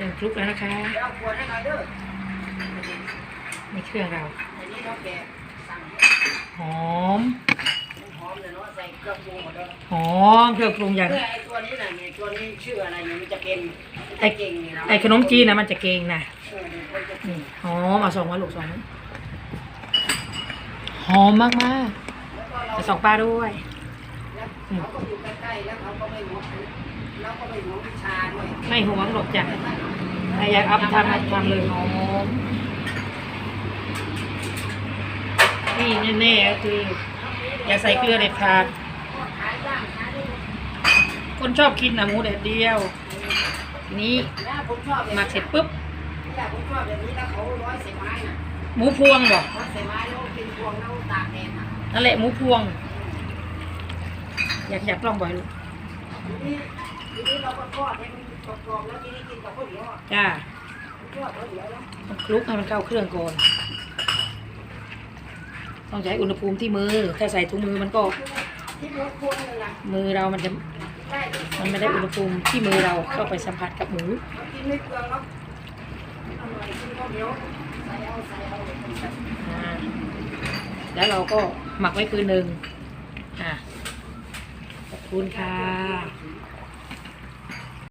เครื่องคลุกแล้วนะคะเดี๋ยวเอาขวดให้หน่อยเด้อนี่เครื่องเราอันนี้เราแกะสั่งหอมหอมเลยเนาะใส่เครื่องปรุงหมดเลยหอมเครื่องปรุงอย่างเพื่อไอ้ตัวนี้น่ะเนี่ยตัวนี้ชื่ออะไรเนี่ยมันจะเป็นไอ้เก่งนี่นะไอ้ขนมจีนนะมันจะเก่งนะเออเนี่ยมันจะนี่หอมเอาสองมาลูกสองมาหอมมากมากแล้วก็ๆเราจะสองป้าด้วยแล้วเขาก็อยู่ใกล้ๆแล้วเขาก็ไม่หวงแล้วก็ไม่หวงวิชาด้วยไม่หวงหรอกจ้ะถ้า อยากอัพทำทำเลยหอมนี่แน่ๆก็คือ อย่าใส่เกลือเด็ดขาด คนชอบกินนะหมูแดดเดียว นี้มาเสร็จปุ๊บ หมูพวงเหรอนั่นแหละหมูพวง อยากอยากลองบ่อยลูก ทีนี้ทีนี้เราก็ทอดให้มันกรอบๆแล้วทีนี้กินกับข้าวเหนียวอะจ้าทอดข้าวเหนียวแล้วต้องคลุกให้มันเข้าเครื่องก่อน ต้องใช้อุณหภูมิที่มือ ถ้าใส่ถุงมือมันก็ ที่มือควรเลยล่ะมือเรามันจะ ได้มันไม่ได้อุณหภูมิที่มือเราเข้าไปสัมผัสกับหมู เรากินไม่เปลืองแล้วอร่อยกินข้าวเหนียวใส่เอาใส่เอาอ่าแล้วเราก็หมักไว้คืนหนึ่งอ่าขอบคุณค่ะ